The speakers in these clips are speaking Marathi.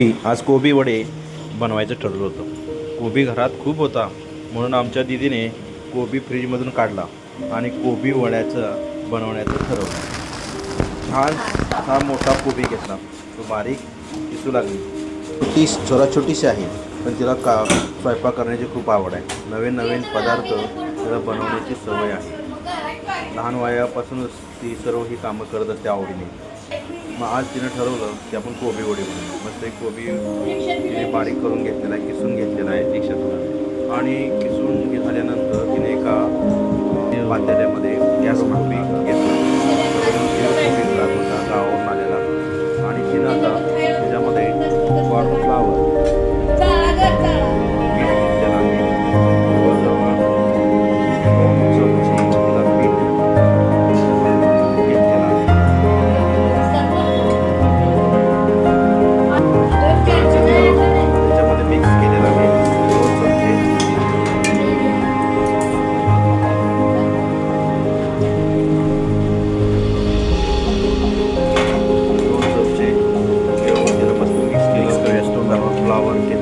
आज कोबी वडे बनवायचं ठरलं होतं. कोबी घरात खूप होता. म्हणून आमच्या दिदीने कोबी फ्रीजमधून काढला आणि कोबी वड्याचं बनवण्याचं ठरवलं. छान हा मोठा कोबी घेतला. तो बारीक दिसू लागली. ती छोरा छोटीशी आहे पण तिला का स्वयंपाक करण्याची खूप आवड आहे. नवीन नवीन पदार्थ तिला बनवण्याची सवय आहे. लहान वयापासूनच ती सर्व ही कामं करत असते आवडीने. मग आज तिनं ठरवलं की आपण कोबी वडे बनवू. मस्त एक कोबी तिने बारीक करून घेतलेला आहे किसून घेतलेला आहे रिक्षातून आणि किसून घेतल्यानंतर तिने एका अं, पातेल्यामध्ये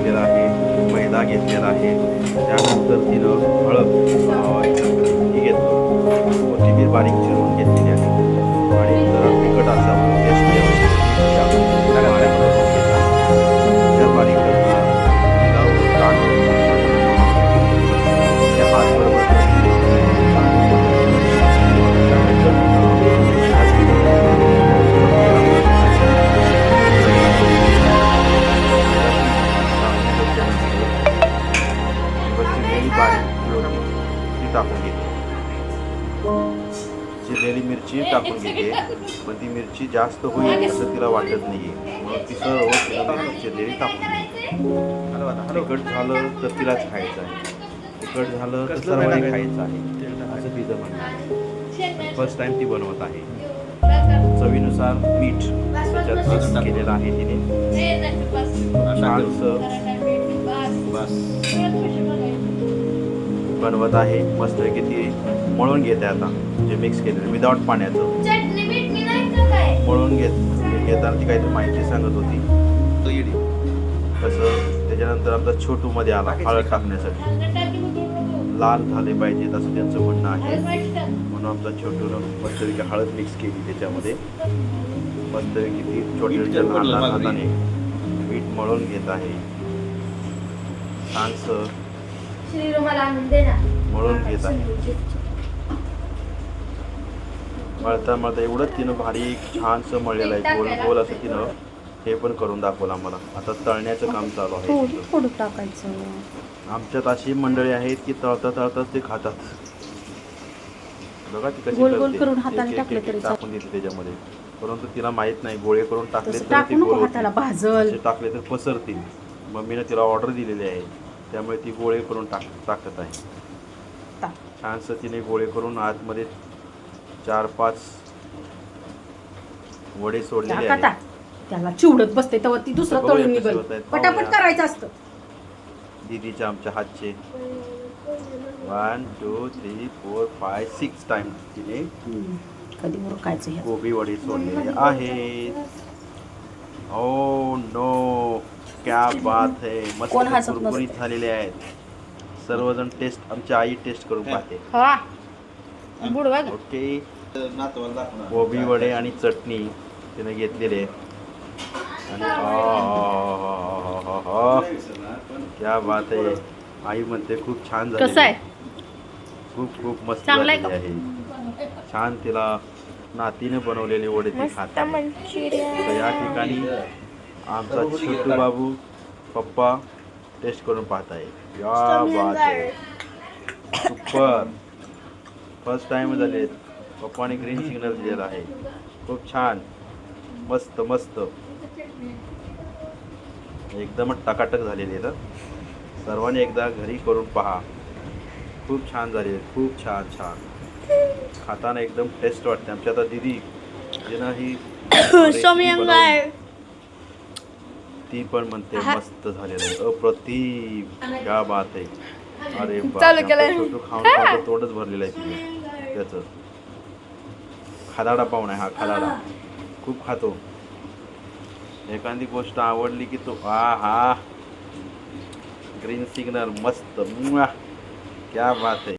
घेतलेला आहे मैदा घेतलेला आहे. त्यानंतर तिनं हळद अं, घेतलं. कोथिंबीर बारीक मिरची टाकून घेते पण ती मिरची जास्त होईल असं तिला वाटत नाही म्हणून ती सर्व तिला चिरलेली टाकून घेते तिखट झालं तर तिलाच खायचं आहे. तिखट झालं तर सर्वांनी खायचं आहे. असं तिचं म्हणणं आहे. फर्स्ट टाइम ती बनवत आहे. चवीनुसार मीठ त्याच्यात केलेलं आहे तिने. छानसं बनवत आहे. मस्त की ती मळून घेते आता. जे मिक्स केलेलं विदाउट पाण्याचं. चटणी बिटणी नाही का काय? मळून घेत घेताना ती काहीतरी माहिती सांगत होती. तसं त्याच्यानंतर आमचा छोटूमध्ये आला हळद टाकण्यासाठी. लाल झाले पाहिजेत असं त्यांचं म्हणणं आहे. म्हणून आमचा छोटूनं मस्तपैकी हळद मिक्स केली त्याच्यामध्ये. मस्तपैकी ती छोट्या छोट्या लहान लहान हाताने मीठ मळून घेत आहे. छानसं श्रीरुमाला आणून दे ना. मळून घेत आहे. मळता मळता एवढं तिनं भारी छानसं मळलेलं आहे. गोल गोल असं तिनं हे पण करून दाखवलं आम्हाला. आता तळण्याचं काम चालू आहे टाकायचं आमच्यात अशी मंडळी आहेत की तळता तळताच ते खातात. बघा ती कशी गोल गोल करते. करून हाताने एक- एक- टाकलं एक- तरी एक टाकून देते त्याच्यामध्ये. परंतु तिला माहीत नाही गोळे करून टाकले तसं तर ते नको गोल हाताला होतील. भाजल. असे टाकले तर पसरतील. मम्मीनं तिला ऑर्डर दिलेली आहे. त्यामुळे ती गोळे करून टाक टाकत आहे. छानसं तिने गोळे करून आतमध्ये चार पाच वडे सोडलेले टाक आहेत. त्याला चिवडत बसते तेव्हा ती दुसरं बघूया तळून कसे निघल. पटापट पाहूया. करायचं असतं. दीदीच्या आमच्या हातचे. One two three four five six time तिने कधी उरकायचं ह्याचं. गोबी वडे सोडलेले आहेत. ओ नो क्या बात है. मस्त कोण हसत नसतं? कुरकुरीत झालेले आहेत. सर्वजण टेस्ट आमची आई टेस्ट करून पाहते. हा. बुडवा. ओके. गोबी वडे आणि चटणी तिने घेतलेले आणि आहाहाहा. क्या बात आहे आई म्हणते खूप छान झाले कसं आहे? खूप खूप मस्त चांगलं आहे झालेली आहे. छान तिला नातीने बनवलेले वडे ती खात आहे. तर या ठिकाणी आमचा छोटू बाबू पप्पा टेस्ट करून पाहत आहे या बात आहे. सुपर फर्स्ट टाइम झाले. पप्पाने ग्रीन सिग्नल दिलेला आहे. खूप छान. मस्त मस्त. एकदमच टकाटक झालेले आहेत हं. सर्वांनी एकदा घरी करून पहा. खूप छान झाले. खूप छान छान. खाताना एकदम टेस्ट वाटते. आमची आता दिदी जिनं ही ती पण म्हणते मस्त झालेलं आहे. अप्रतिम. क्या बात आहे. अरे चालू केलंय. छोटू खाऊन खाऊन तोंडच भरलेलं आहे तिने त्याचं. खादाडा पाहुणा आहे हा खादाडा. खूप खातो. एखादी गोष्ट आवडली की तो आ हा. ग्रीन सिग्नल मस्त. मुआ. क्या बात आहे.